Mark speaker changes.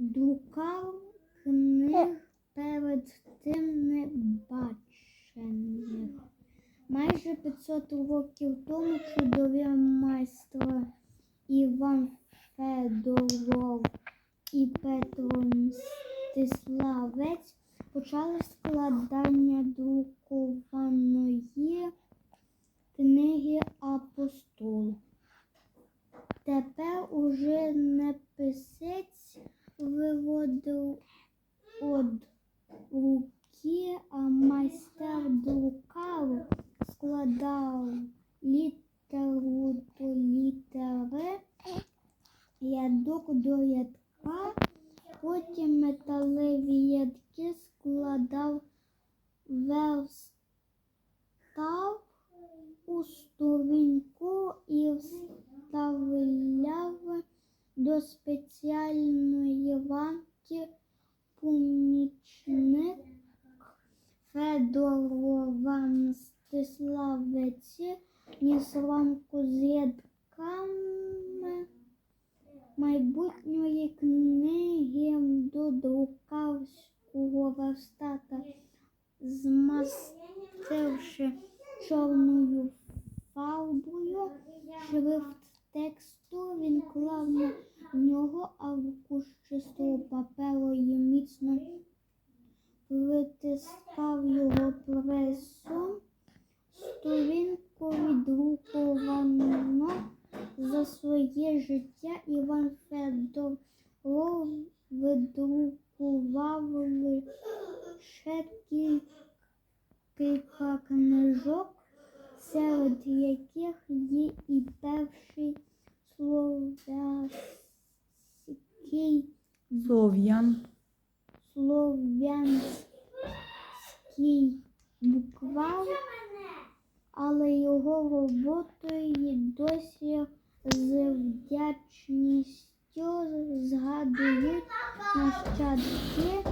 Speaker 1: друкав книг перед тим не бачених. Майже 500 років тому чудові майстри Іван Федоров і Петро Мстиславець почали складання друкованої книги апостол. Тепер уже руки, а майстер друкав, складав літеру до літери, рядок до рядка, потім металеві рядки складав верстав у сторінку і вставляв до спеціальної рамки помічник Федорова Мстиславець ніс рамку з рядками майбутньої книги до друкарського верстата, змастивши чорною фарбою шрифт тексту, він клав на нього аркуш чистого паперу і міцно притискав його пресом. Сторінку відруковано за своє життя Іван Федоров видрукував лише кілька книжок, серед яких є і перший слов'янський
Speaker 2: Слов'ян.
Speaker 1: слов'янський буквар, але його роботою досі з вдячністю згадують нащадки